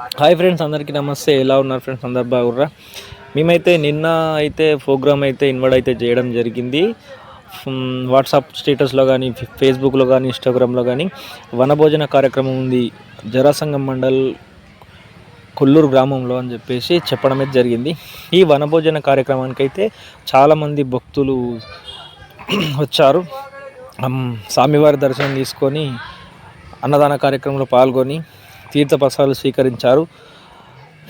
Hi friends అందరికీ నమస్తే. ఎలా ఉన్నారు ఫ్రెండ్స్? అందరు బాగుర్రా? మేమైతే నిన్న అయితే ప్రోగ్రామ్ అయితే ఇన్వైట్ అయితే చేయడం జరిగింది. వాట్సాప్ స్టేటస్లో కానీ ఫేస్బుక్లో కానీ ఇన్స్టాగ్రామ్లో కానీ వనభోజన కార్యక్రమం ఉంది. జరాసంగం మండల్ కొల్లూరు గ్రామంలో అని చెప్పేసి చెప్పడం అయితే జరిగింది. ఈ వనభోజన కార్యక్రమానికి అయితే చాలామంది భక్తులు వచ్చారు. స్వామివారి దర్శనం తీసుకొని అన్నదాన కార్యక్రమంలో పాల్గొని తీర్థప్రసాదాలు స్వీకరించారు.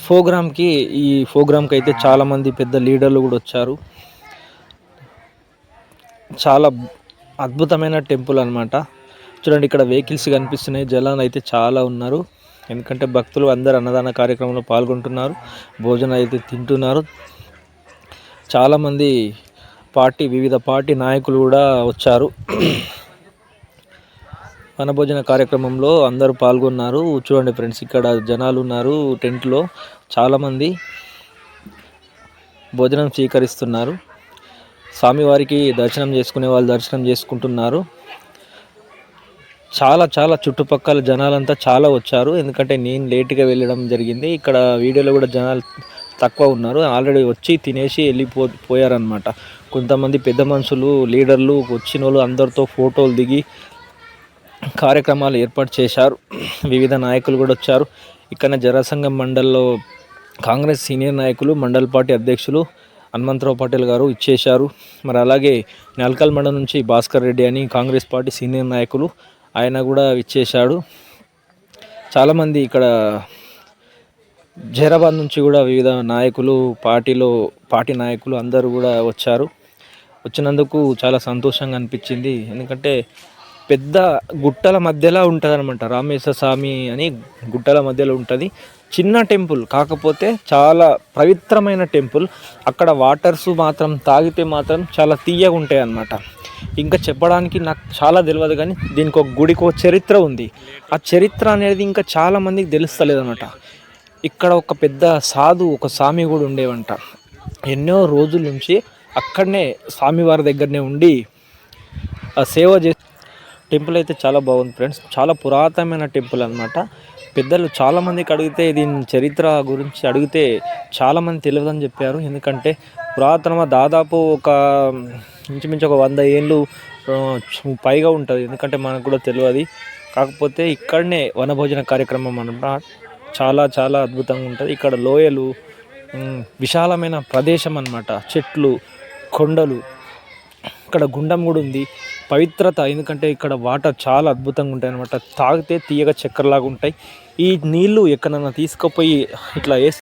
ప్రోగ్రామ్కి ఈ ప్రోగ్రామ్కి అయితే చాలామంది పెద్ద లీడర్లు కూడా వచ్చారు. చాలా అద్భుతమైన టెంపుల్ అనమాట చూడండి ఇక్కడ వెహికల్స్ కనిపిస్తున్నాయి. జనాలు అయితే చాలా ఉన్నారు. ఎందుకంటే భక్తులు అందరు అన్నదాన కార్యక్రమంలో పాల్గొంటున్నారు. భోజనం అయితే తింటున్నారు. చాలామంది పార్టీ వివిధ పార్టీ నాయకులు కూడా వచ్చారు. వనభోజన కార్యక్రమంలో అందరూ పాల్గొన్నారు. చూడండి ఫ్రెండ్స్ ఇక్కడ జనాలు ఉన్నారు టెంట్లో చాలామంది భోజనం స్వీకరిస్తున్నారు. స్వామివారికి దర్శనం చేసుకునే వాళ్ళు దర్శనం చేసుకుంటున్నారు. చాలా చాలా చుట్టుపక్కల జనాలంతా చాలా వచ్చారు. ఎందుకంటే నేను లేట్గా వెళ్ళడం జరిగింది. ఇక్కడ వీడియోలో కూడా జనాలు తక్కువ ఉన్నారు. ఆల్రెడీ వచ్చి తినేసి వెళ్ళిపో పోయారనమాట కొంతమంది పెద్ద మనుషులు లీడర్లు వచ్చిన వాళ్ళు అందరితో ఫోటోలు దిగి కార్యక్రమాలు ఏర్పాటు చేశారు. వివిధ నాయకులు కూడా వచ్చారు. ఇక్కడ జనసంఘం మండల్లో కాంగ్రెస్ సీనియర్ నాయకులు మండల్ పార్టీ అధ్యక్షులు హనుమంతరావు పటేల్ గారు ఇచ్చేశారు. మరి అలాగే నల్కల్ మండలం నుంచి భాస్కర్ రెడ్డి అని కాంగ్రెస్ పార్టీ సీనియర్ నాయకులు ఆయన కూడా ఇచ్చేశాడు చాలామంది ఇక్కడ జైరాబాద్ నుంచి కూడా వివిధ నాయకులు పార్టీలో పార్టీ నాయకులు అందరూ కూడా వచ్చారు. వచ్చినందుకు చాలా సంతోషంగా అనిపించింది. ఎందుకంటే పెద్ద గుట్టల మధ్యలో ఉంటుంది అనమాట రామేశ్వర స్వామి అని గుట్టల మధ్యలో ఉంటుంది. చిన్న టెంపుల్ కాకపోతే చాలా పవిత్రమైన టెంపుల్. అక్కడ వాటర్స్ మాత్రం తాగితే మాత్రం చాలా తీయగా ఉంటాయి అన్నమాట ఇంకా చెప్పడానికి నాకు చాలా తెలియదు కానీ దీనికి ఒక గుడికి ఒక చరిత్ర ఉంది. ఆ చరిత్ర అనేది ఇంకా చాలామందికి తెలుస్తలేదన్నమాట. తెలుస్తలేదు అనమాట ఇక్కడ ఒక పెద్ద సాధు ఒక స్వామి కూడా ఉండేవంట. ఎన్నో రోజుల నుంచి అక్కడనే స్వామివారి దగ్గరనే ఉండి ఆ సేవ చే టెంపుల్ అయితే చాలా బాగుంది ఫ్రెండ్స్. చాలా పురాతనమైన టెంపుల్ అనమాట పెద్దలు చాలామందికి అడిగితే దీని చరిత్ర గురించి అడిగితే చాలామంది తెలియదని చెప్పారు. ఎందుకంటే పురాతన దాదాపు ఒక ఇంచుమించు ఒక వంద ఏళ్ళు పైగా ఉంటుంది. ఎందుకంటే మనకు కూడా తెలియదు. కాకపోతే ఇక్కడనే వనభోజన కార్యక్రమం అనమాట చాలా చాలా అద్భుతంగా ఉంటుంది. ఇక్కడ లోయలు విశాలమైన ప్రదేశం అనమాట చెట్లు కొండలు. ఇక్కడ గుండం కూడా ఉంది. పవిత్రత ఎందుకంటే ఇక్కడ వాటర్ చాలా అద్భుతంగా ఉంటాయి అనమాట తాగితే తీయగా చక్కెరలాగా ఉంటాయి. ఈ నీళ్ళు ఎక్కడన్నా తీసుకుపోయి ఇట్లా వేస్తే